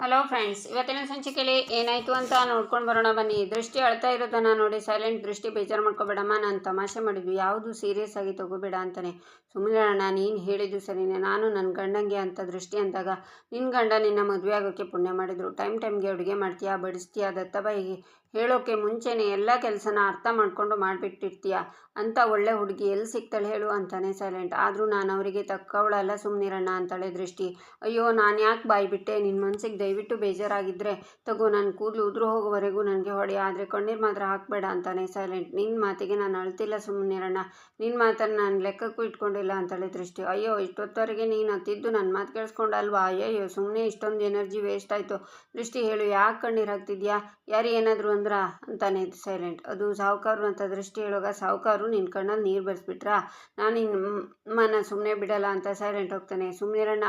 Hello friends ಇವತ್ತಿನ ಸಂಚಿಕೆಯಲ್ಲಿ ಏನಾಯಿತು ಅಂತ ನೋಡ್ಕೊಂಡು ಬರೋಣ ಬನ್ನಿ. ದೃಷ್ಟಿ ಅಳ್ತಾ ಇರೋದನ್ನ ನೋಡಿ ಸೈಲೆಂಟ್ ದೃಷ್ಟಿ ಬೇಜಾರು ಮಾಡ್ಕೋಬೇಡಮ್ಮ. ನಾನು ತಮಾಷೆ ಮಾಡಿದ್ವಿ. ಯಾವುದು ಸೀರಿಯಸ್ ಆಗಿ ತಗೋಬೇಡ ಅಂತಾನೆ. ಸುಮ್ಮನೆ ಅಣ್ಣ, ನೀನು ಹೇಳಿದ್ದು ಸರಿನೇ. ನಾನು ನನ್ನ ಗಂಡಂಗೆ ಅಂತ ದೃಷ್ಟಿ ಅಂದಾಗ ನಿನ್ನ ಗಂಡ ನಿನ್ನ ಮದುವೆ ಆಗೋಕ್ಕೆ ಪುಣ್ಯ ಮಾಡಿದ್ರು. ಟೈಮ್ ಟೈಮ್ಗೆ ಅಡುಗೆ ಮಾಡ್ತೀಯಾ, ಬಡಿಸ್ತೀಯಾ, ದತ್ತಬಾಯಿಗೆ ಹೇಳೋಕ್ಕೆ ಮುಂಚೆನೇ ಎಲ್ಲ ಕೆಲಸನ ಅರ್ಥ ಮಾಡಿಕೊಂಡು ಮಾಡಿಬಿಟ್ಟಿರ್ತೀಯ? ಅಂತ ಒಳ್ಳೆ ಹುಡುಗಿ ಎಲ್ಲಿ ಸಿಗ್ತಾಳೆ ಹೇಳು ಅಂತಾನೆ ಸೈಲೆಂಟ್. ಆದರೂ ನಾನು ಅವರಿಗೆ ತಕ್ಕವಳಲ್ಲ ಸುಮ್ಮನಿರಣ್ಣ ಅಂತಾಳೆ ದೃಷ್ಟಿ. ಅಯ್ಯೋ, ನಾನು ಯಾಕೆ ಬಾಯ್ಬಿಟ್ಟೆ? ನಿನ್ನ ಮನಸ್ಸಿಗೆ ದಯವಿಟ್ಟು ಬೇಜಾರಾಗಿದ್ದರೆ ತಗೋ ನನ್ನ ಕೂದಲು ಉದುರು ಹೋಗೋವರೆಗೂ ನನಗೆ ಹೊಡೆ, ಆದರೆ ಕಣ್ಣೀರು ಮಾತ್ರ ಹಾಕಬೇಡ ಅಂತಾನೆ ಸೈಲೆಂಟ್. ನಿನ್ನ ಮಾತಿಗೆ ನಾನು ಅಳ್ತಿಲ್ಲ ಸುಮ್ಮನಿರಣ್ಣ ನಿನ್ನ ಮಾತನ್ನು ನಾನು ಲೆಕ್ಕಕ್ಕೂ ಇಟ್ಕೊಂಡಿಲ್ಲ ಅಂತಾಳೆ ದೃಷ್ಟಿ. ಅಯ್ಯೋ, ಇಷ್ಟೊತ್ತವರೆಗೆ ನೀನು ಅತ್ತಿದ್ದು ನನ್ನ ಮಾತು ಕೇಳಿಸ್ಕೊಂಡಲ್ವಾ? ಅಯ್ಯಯ್ಯೋ ಸುಮ್ಮನೆ ಇಷ್ಟೊಂದು ಎನರ್ಜಿ ವೇಸ್ಟ್ ಆಯಿತು. ದೃಷ್ಟಿ ಹೇಳು, ಯಾಕೆ ಕಣ್ಣೀರು ಹಾಕ್ತಿದ್ಯಾ? ಯಾರು ಏನಾದರೂ ಅಂದ್ರ ಅಂತಾನೆ ಸೈಲೆಂಟ್ ಅದು ಸಾಹುಕಾರು ಅಂತ ದೃಷ್ಟಿ ಹೇಳುವಾಗ ಸಾಹುಕಾರು ನಿನ್ನ ಕಣ್ಣಲ್ಲಿ ನೀರು ಬರ್ಸ್ಬಿಟ್ರಾ? ನಾನು ನಿಮ್ಮನ್ನ ಸುಮ್ಮನೆ ಬಿಡಲ್ಲ ಅಂತ ಸೈಲೆಂಟ್ ಹೋಗ್ತಾನೆ. ಸುಮ್ಮನಿರಣ್ಣ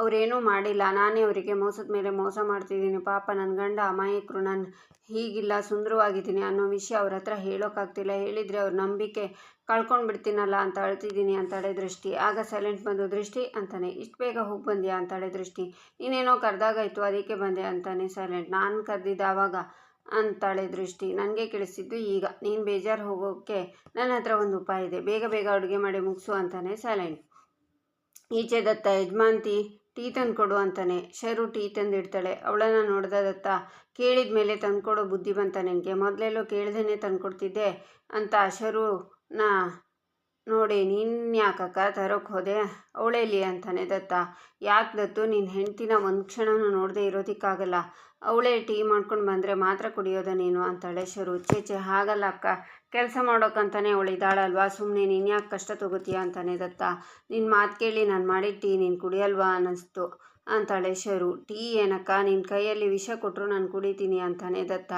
ಅವರೇನೂ ಮಾಡಿಲ್ಲ. ನಾನೇ ಅವರಿಗೆ ಮೋಸದ ಮೇಲೆ ಮೋಸ ಮಾಡ್ತಿದ್ದೀನಿ. ಪಾಪ ನನ್ನ ಗಂಡ ಅಮಾಯಕರು, ನಾನು ಹೀಗಿಲ್ಲ, ಸುಂದರವಾಗಿದ್ದೀನಿ ಅನ್ನೋ ವಿಷಯ ಅವ್ರ ಹತ್ರ ಹೇಳೋಕ್ಕಾಗ್ತಿಲ್ಲ ಹೇಳಿದರೆ ಅವ್ರ ನಂಬಿಕೆ ಕಳ್ಕೊಂಡು ಬಿಡ್ತೀನಲ್ಲ ಅಂತ ಅಳ್ತಿದ್ದೀನಿ ಅಂತಾಳೆ ದೃಷ್ಟಿ. ಆಗ ಸೈಲೆಂಟ್ ಬಂದು, ದೃಷ್ಟಿ ಅಂತಾನೆ, ಇಷ್ಟು ಬೇಗ ಹೋಗಿ ಬಂದ್ಯಾ? ಅಂತಾಳೆ ದೃಷ್ಟಿ. ನೀನೇನೋ ಕರೆದಾಗಾಯ್ತು, ಅದಕ್ಕೆ ಬಂದೆ ಅಂತಾನೆ ಸೈಲೆಂಟ್ ನಾನು ಕರೆದಿದ್ದ ಆವಾಗ ಅಂತಾಳೆ ದೃಷ್ಟಿ. ನನಗೆ ಕೇಳಿಸಿದ್ದು ಈಗ. ನೀನು ಬೇಜಾರು ಹೋಗೋಕ್ಕೆ ನನ್ನ ಹತ್ರ ಒಂದು ಉಪಾಯ ಇದೆ. ಬೇಗ ಬೇಗ ಅಡುಗೆ ಮಾಡಿ ಮುಗಿಸು ಅಂತಾನೆ ಸೈಲೆಂಟ್. ಈಚೆ ದತ್ತ ಯಜಮಾಂತಿ ಟೀ ತಂದುಕೊಡು ಅಂತಾನೆ. ಶರು ಟೀ ತಂದಿಡ್ತಾಳೆ. ಅವಳನ್ನು ನೋಡ್ದ ದತ್ತ, ಕೇಳಿದ ಮೇಲೆ ತಂದುಕೊಡೋ ಬುದ್ಧಿ ಬಂತ ನಿನಗೆ. ಮೊದಲೆಲ್ಲೋ ಕೇಳ್ದೇ ತಂದುಕೊಡ್ತಿದ್ದೆ ಅಂತ ಶರು ನಾ ನೋಡಿ ನೀನು ಯಾಕಕ್ಕ ತರೋಕೆ ಹೋದೆ? ಅವಳೇಲಿ ಅಂತಾನೆ ದತ್ತ. ಯಾಕೆ ದತ್ತು ನಿನ್ನ ಹೆಂಡ್ತಿನ ಒಂದು ಕ್ಷಣನೂ ನೋಡದೆ ಇರೋದಕ್ಕಾಗಲ್ಲ. ಅವಳೇ ಟೀ ಮಾಡ್ಕೊಂಡು ಬಂದರೆ ಮಾತ್ರ ಕುಡಿಯೋದ ನೀನು ಅಂತಾಳೆ ಶರು. ಚೇಚೆ ಹಾಗಲ್ಲ ಅಕ್ಕ. ಕೆಲಸ ಮಾಡೋಕ್ಕಂತಾನೆ ಅವಳು ಇದ್ದಾಳಲ್ವಾ? ಸುಮ್ಮನೆ ನೀನು ಯಾಕೆ ಕಷ್ಟ ತಗೋತೀಯ ಅಂತಾನೆ ದತ್ತ. ನಿನ್ನ ಮಾತು ಕೇಳಿ ನಾನು ಮಾಡಿದ ಟೀ ನೀನು ಕುಡಿಯಲ್ವಾ ಅನ್ನಿಸ್ತು ಅಂತಾಳೆ ಶರು. ಟೀ ಏನಕ್ಕ? ನಿನ್ನ ಕೈಯಲ್ಲಿ ವಿಷ ಕೊಟ್ಟರು ನಾನು ಕುಡಿತೀನಿ ಅಂತಾನೆ ದತ್ತ.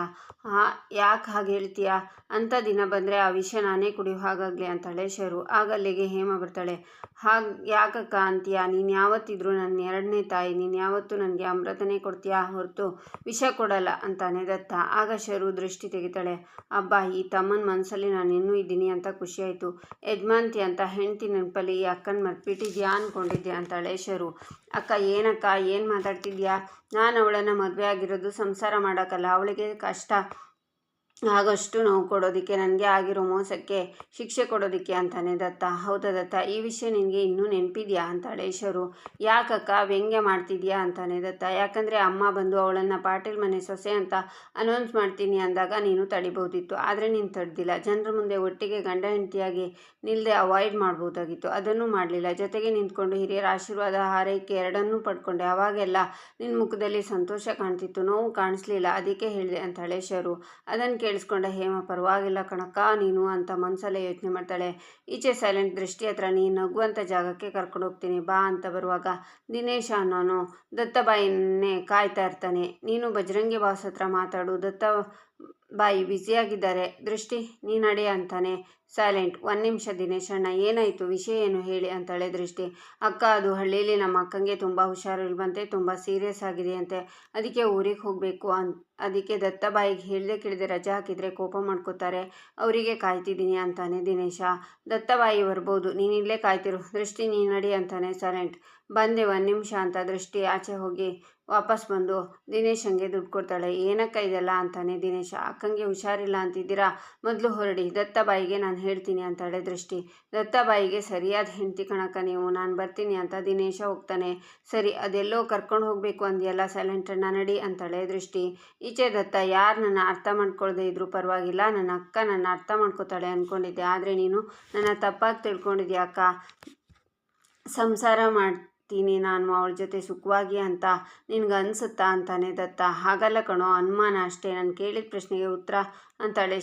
ಹಾ ಯಾಕೆ ಹಾಗೆ ಹೇಳ್ತೀಯ? ಅಂಥ ದಿನ ಬಂದರೆ ಆ ವಿಷ ನಾನೇ ಕುಡಿಯೋ ಹಾಗಾಗಲಿ ಅಂತಾಳೆ ಶರು. ಆಗ ಅಲ್ಲಿಗೆ ಹೇಮ ಬರ್ತಾಳೆ. ಹಾಗೆ ಯಾಕಕ್ಕ ಅಂತೀಯ ನೀನು ಯಾವತ್ತಿದ್ರು ನನ್ನ ಎರಡನೇ ತಾಯಿ, ನೀನು ಯಾವತ್ತೂ ನನಗೆ ಅಮೃತನೇ ಕೊಡ್ತೀಯಾ? ಹೊರತು ವಿಷ ಕೊಡಲ್ಲ ಅಂತಾನೆ ದತ್ತ ಆಗ ಶರು ದೃಷ್ಟಿ ತೆಗಿತಾಳೆ. ಅಬ್ಬ, ಈ ತಮ್ಮನ ಮನಸ್ಸಲ್ಲಿ ನಾನು ಇನ್ನೂ ಇದ್ದೀನಿ ಅಂತ ಖುಷಿಯಾಯಿತು. ಯಜಮಾಂತಿ ಅಂತ ಹೆಂಡತಿ ನೆನಪಲ್ಲಿ ಈ ಅಕ್ಕನ ಮರ್ತ್ಬಿಟ್ಟಿದ್ಯಾ ಅನ್ಕೊಂಡಿದ್ದೆ ಅಂತಾಳೆ ಶರು. ಅಕ್ಕ, ಏನಕ್ಕ? ಏನು ಮಾತಾಡ್ತಿದ್ಯಾ? ನಾನು ಅವಳನ್ನು ಮದುವೆ ಆಗಿರೋದು ಸಂಸಾರ ಮಾಡೋಕ್ಕಲ್ಲ, ಅವಳಿಗೆ ಕಷ್ಟ. ಆಗೋಷ್ಟು ನೋವು ಕೊಡೋದಕ್ಕೆ, ನನಗೆ ಆಗಿರೋ ಮೋಸಕ್ಕೆ ಶಿಕ್ಷೆ ಕೊಡೋದಕ್ಕೆ ಅಂತಾನೆ ದತ್ತ. ಹೌದಾ ದತ್ತ? ಈ ವಿಷಯ ನಿನಗೆ ಇನ್ನೂ ನೆನಪಿದೆಯಾ? ಅಂತ ಶರು ಯಾಕಕ್ಕ? ವ್ಯಂಗ್ಯ ಮಾಡ್ತಿದ್ಯಾ? ಅಂತಾನೆ ದತ್ತ. ಯಾಕಂದರೆ ಅಮ್ಮ ಬಂದು ಅವಳನ್ನು ಪಾಟೀಲ್ ಮನೆ ಸೊಸೆ ಅಂತ ಅನೌನ್ಸ್ ಮಾಡ್ತೀನಿ ಅಂದಾಗ ನೀನು ತಡಿಬಹುದಿತ್ತು. ಆದರೆ ನೀನು ತಡೆದಿಲ್ಲ. ಜನರ ಮುಂದೆ ಒಟ್ಟಿಗೆ ಗಂಡ ಹೆಂಡತಿಯಾಗಿ ನಿಲ್ಲದೆ ಅವಾಯ್ಡ್ ಮಾಡ್ಬೋದಾಗಿತ್ತು. ಅದನ್ನು ಮಾಡಲಿಲ್ಲ. ಜೊತೆಗೆ ನಿಂತ್ಕೊಂಡು ಹಿರಿಯರ ಆಶೀರ್ವಾದ ಹಾರೈಕೆ ಎರಡನ್ನೂ ಪಡ್ಕೊಂಡೆ. ಅವಾಗೆಲ್ಲ ನಿನ್ನ ಮುಖದಲ್ಲಿ ಸಂತೋಷ ಕಾಣ್ತಿತ್ತು. ನೋವು ಕಾಣಿಸ್ಲಿಲ್ಲ. ಅದಕ್ಕೆ ಹೇಳಿದೆ ಅಂತ ಶರು ಅದನ್ನು ಕೇಳಿಸ್ಕೊಂಡ, ಹೇಮ, ಪರವಾಗಿಲ್ಲ ಕಣಕ್ಕ, ನೀನು ಅಂತ ಮನಸಲ್ಲೇ ಯೋಚನೆ ಮಾಡ್ತಾಳೆ. ಈಚೆ ಸೈಲೆಂಟ್ ದೃಷ್ಟಿ ಹತ್ರ ನೀನು ನಗುವಂಥ ಜಾಗಕ್ಕೆ ಕರ್ಕೊಂಡು ಹೋಗ್ತೀನಿ, ಬಾ ಅಂತ ಬರುವಾಗ, ದಿನೇಶ ಅನ್ನೋನು ದತ್ತಬಾಯಿನೇ ಕಾಯ್ತಾ ಇರ್ತಾನೆ. ನೀನು ಬಜರಂಗಿ ಬಾಸ್ ಹತ್ರ ಮಾತಾಡು, ದತ್ತ ಬಾಯಿ ಬ್ಯುಸಿಯಾಗಿದ್ದಾರೆ ದೃಷ್ಟಿ ನೀ ನಡೆ ಅಂತಾನೆ. ಸೈಲೆಂಟ್. ಒಂದು ನಿಮಿಷ ದಿನೇಶಣ್ಣ ಏನಾಯಿತು? ವಿಷಯ ಏನು ಹೇಳಿ ಅಂತಾಳೆ ದೃಷ್ಟಿ. ಅಕ್ಕ, ಅದು ಹಳ್ಳಿಯಲ್ಲಿ ನಮ್ಮ ಅಕ್ಕಂಗೆ ತುಂಬ ಹುಷಾರಿಲ್ವಂತೆ ತುಂಬ ಸೀರಿಯಸ್ ಆಗಿದೆಯಂತೆ. ಅದಕ್ಕೆ ಊರಿಗೆ ಹೋಗಬೇಕು ಅನ್, ಅದಕ್ಕೆ ದತ್ತಬಾಯಿಗೆ ಹೇಳದೆ ಕೇಳಿದೆ ರಜಾ ಹಾಕಿದರೆ ಕೋಪ ಮಾಡ್ಕೋತಾರೆ. ಅವರಿಗೆ ಕಾಯ್ತಿದ್ದೀನಿ ಅಂತಾನೆ ದಿನೇಶ. ದತ್ತಬಾಯಿ ಬರ್ಬೋದು. ನೀನು ಇಲ್ಲೇ ಕಾಯ್ತಿರು. ದೃಷ್ಟಿ ನೀ ನಡಿ ಅಂತಾನೆ ಸೈಲೆಂಟ್. ಬಂದೆ ಒಂದು ನಿಮಿಷ ಅಂತ ದೃಷ್ಟಿ ಆಚೆ ಹೋಗಿ. ವಾಪಸ್ ಬಂದು ದಿನೇಶ್ ಹಂಗೆ ದುಡ್ಡು ಕೊಡ್ತಾಳೆ. ಏನಕ್ಕ ಇದೆಲ್ಲ ಅಂತಾನೆ ದಿನೇಶ. ಅಕ್ಕಂಗೆ ಹುಷಾರಿಲ್ಲ ಅಂತಿದ್ದೀರಾ? ಮೊದಲು ಹೊರಡಿ. ದತ್ತಬಾಯಿಗೆ ನಾನು ಹೇಳ್ತೀನಿ ಅಂತಾಳೆ ದೃಷ್ಟಿ. ದತ್ತಬಾಯಿಗೆ ಸರಿಯಾದ ಹೆಂಡತಿ ಕಣಕ್ಕ ನೀವು. ನಾನು ಬರ್ತೀನಿ ಅಂತ ದಿನೇಶ ಹೋಗ್ತಾನೆ. ಸರಿ, ಅದೆಲ್ಲೋ ಕರ್ಕೊಂಡು ಹೋಗಬೇಕು ಅಂದಿಯಲ್ಲ ಸೈಲೆಂಟಣ್ಣ ನಡಿ ಅಂತಾಳೆ ದೃಷ್ಟಿ. ಈಚೆ ದತ್ತ, ಯಾರು ನನ್ನ ಅರ್ಥ ಮಾಡ್ಕೊಳ್ದೆ ಇದ್ರೂ ಪರವಾಗಿಲ್ಲ. ನನ್ನ ಅಕ್ಕ ನನ್ನ ಅರ್ಥ ಮಾಡ್ಕೋತಾಳೆ ಅಂದ್ಕೊಂಡಿದ್ದೆ ಆದರೆ ನೀನು ನನ್ನ ತಪ್ಪಾಗಿ ತಿಳ್ಕೊಂಡಿದ್ಯಾ ಅಕ್ಕ? ಸಂಸಾರ ಮಾಡಿ ತೀನಿ ನಾನು ಅವಳ ಜೊತೆ ಸುಖವಾಗಿ ಅಂತ ನಿನ್ಗೆ ಅನಿಸುತ್ತಾ ಅಂತಾನೆ ದತ್ತ. ಹಾಗಲ್ಲ ಕಣೋ, ಅನುಮಾನ ಅಷ್ಟೇ. ನಾನು ಕೇಳಿದ ಪ್ರಶ್ನೆಗೆ ಉತ್ತರ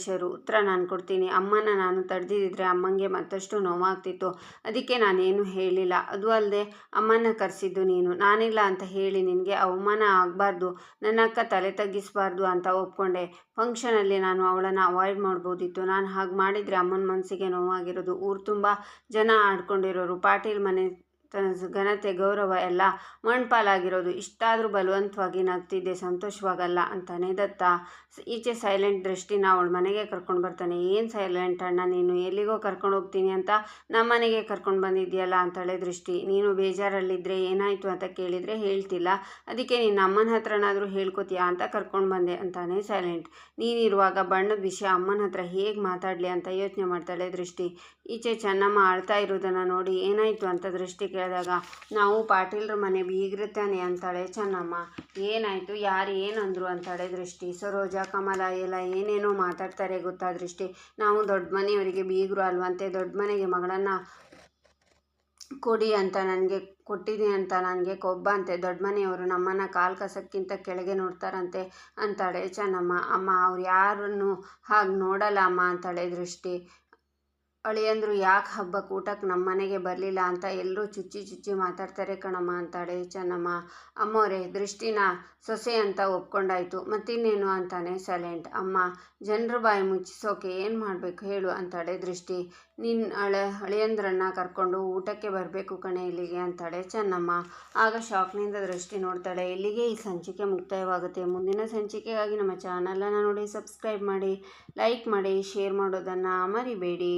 ಶರು. ಉತ್ತರ ನಾನು ಕೊಡ್ತೀನಿ. ಅಮ್ಮನ ನಾನು ತಡೆದಿದ್ದರೆ ಅಮ್ಮಂಗೆ ಮತ್ತಷ್ಟು ನೋವಾಗ್ತಿತ್ತು. ಅದಕ್ಕೆ ನಾನೇನು ಹೇಳಿಲ್ಲ. ಅದು ಅಲ್ಲದೆ ಅಮ್ಮನ ಕರೆಸಿದ್ದು ನೀನು. ನಾನಿಲ್ಲ ಅಂತ ಹೇಳಿ ನಿನಗೆ ಅವಮಾನ ಆಗಬಾರ್ದು. ನನ್ನ ಅಕ್ಕ ತಲೆ ತಗ್ಗಿಸಬಾರ್ದು ಅಂತ ಒಪ್ಕೊಂಡೆ. ಫಂಕ್ಷನಲ್ಲಿ ನಾನು ಅವಳನ್ನು ಅವಾಯ್ಡ್ ಮಾಡ್ಬೋದಿತ್ತು. ನಾನು ಹಾಗೆ ಮಾಡಿದರೆ ಅಮ್ಮನ ಮನಸ್ಸಿಗೆ ನೋವಾಗಿರೋದು. ಊರು ತುಂಬ ಜನ ಆಡ್ಕೊಂಡಿರೋರು. ಪಾಟೀಲ್ ಮನೆ ಘನತೆ, ಗೌರವ ಎಲ್ಲ ಮಣ್ಪಾಲಾಗಿರೋದು. ಇಷ್ಟಾದರೂ ಬಲವಂತವಾಗಿ ನಗ್ತಿದ್ದೆ, ಸಂತೋಷವಾಗಲ್ಲ ಅಂತಾನೆ ದತ್ತ. ಈಚೆ ಸೈಲೆಂಟ್ ದೃಷ್ಟಿನ ಅವಳ ಮನೆಗೆ ಕರ್ಕೊಂಡು ಬರ್ತಾನೆ. ಏನು ಸೈಲೆಂಟ್ ಅಣ್ಣ, ನೀನು ಎಲ್ಲಿಗೋ ಕರ್ಕೊಂಡು ಹೋಗ್ತೀನಿ ಅಂತ ನಮ್ಮ ಮನೆಗೆ ಕರ್ಕೊಂಡು ಬಂದಿದ್ಯಲ್ಲ? ಅಂತಾಳೆ ದೃಷ್ಟಿ. ನೀನು ಬೇಜಾರಲ್ಲಿದ್ದರೆ ಏನಾಯಿತು ಅಂತ ಕೇಳಿದರೆ ಹೇಳ್ತಿಲ್ಲ. ಅದಕ್ಕೆ ನೀನು ಅಮ್ಮನ ಹತ್ರನಾದರೂ ಹೇಳ್ಕೊತೀಯಾ ಅಂತ ಕರ್ಕೊಂಡು ಬಂದೆ, ಅಂತಾನೆ ಸೈಲೆಂಟ್. ನೀನಿರುವಾಗ ಬಣ್ಣದ ವಿಷಯ ಅಮ್ಮನ ಹತ್ರ ಹೇಗೆ ಮಾತಾಡಲಿ? ಅಂತ ಯೋಚನೆ ಮಾಡ್ತಾಳೆ ದೃಷ್ಟಿ. ಈಚೆ ಚೆನ್ನಮ್ಮ ಅಳ್ತಾ ಇರೋದನ್ನು ನೋಡಿ ಏನಾಯಿತು ಅಂತ ದೃಷ್ಟಿ ಕೇಳಿದಾಗ, ನಾವು ಪಾಟೀಲ್ರ ಮನೆ ಬೀಗ್ರತಾನೆ ಅಂತಾಳೆ ಚೆನ್ನಮ್ಮ. ಏನಾಯಿತು? ಯಾರು ಏನಂದ್ರು? ಅಂತಾಳೆ ದೃಷ್ಟಿ. ಸರೋಜ, ಕಮಲ ಎಲ್ಲ ಏನೇನೋ ಮಾತಾಡ್ತಾರೆ ಗೊತ್ತಾ ದೃಷ್ಟಿ. ನಾವು ದೊಡ್ಡ ಮನೆಯವರಿಗೆ ಬೀಗರು ಅಲ್ವಂತೆ. ದೊಡ್ಡ ಮನೆಗೆ ಮಗಳನ್ನು ಕೊಡಿ ಅಂತ ನನಗೆ ಕೊಟ್ಟಿದೆ ಅಂತ ನನಗೆ ಕೊಬ್ಬ ಅಂತೆ ದೊಡ್ಡ ಮನೆಯವರು ನಮ್ಮನ್ನು ಕಾಲು ಕಸಕ್ಕಿಂತ ಕೆಳಗೆ ನೋಡ್ತಾರಂತೆ ಅಂತಾಳೆ ಚೆನ್ನಮ್ಮ. ಅಮ್ಮ, ಅವ್ರು ಯಾರನ್ನು ಹಾಗೆ ನೋಡಲ್ಲ ಅಮ್ಮ ಅಂತಾಳೆ ದೃಷ್ಟಿ. ಅಳಿಯಂದ್ರು, ಯಾಕೆ ಹಬ್ಬಕ್ಕೆ ಊಟಕ್ಕೆ ನಮ್ಮ ಮನೆಗೆ ಬರಲಿಲ್ಲ ಅಂತ ಎಲ್ಲರೂ ಚುಚ್ಚಿ ಚುಚ್ಚಿ ಮಾತಾಡ್ತಾರೆ ಕಣಮ್ಮ ಅಂತಾಳೆ ಚೆನ್ನಮ್ಮ. ಅಮ್ಮೋರೆ, ದೃಷ್ಟಿನ ಸೊಸೆ ಅಂತ ಒಪ್ಕೊಂಡಾಯ್ತು, ಮತ್ತಿನ್ನೇನು ಅಂತಾನೆ ಸೈಲೆಂಟ್. ಅಮ್ಮ, ಜನರ ಬಾಯಿ ಮುಚ್ಚಿಸೋಕೆ ಏನು ಮಾಡಬೇಕು ಹೇಳು ಅಂತಾಳೆ ದೃಷ್ಟಿ. ನಿನ್ನ ಹಳೆ ಹಳೆಯಂದ್ರನ್ನ ಕರ್ಕೊಂಡು ಊಟಕ್ಕೆ ಬರಬೇಕು ಕಣೆ ಇಲ್ಲಿಗೆ ಅಂತಾಳೆ ಚೆನ್ನಮ್ಮ. ಆಗ ಶಾಕ್ನಿಂದ ದೃಷ್ಟಿ ನೋಡ್ತಾಳೆ, ಇಲ್ಲಿಗೆ ಈ ಸಂಚಿಕೆ ಮುಕ್ತಾಯವಾಗುತ್ತೆ. ಮುಂದಿನ ಸಂಚಿಕೆಗಾಗಿ ನಮ್ಮ ಚಾನಲನ್ನು ನೋಡಿ, ಸಬ್ಸ್ಕ್ರೈಬ್ ಮಾಡಿ. ಲೈಕ್ ಮಾಡಿ ಶೇರ್ ಮಾಡೋದನ್ನು ಮರಿಬೇಡಿ.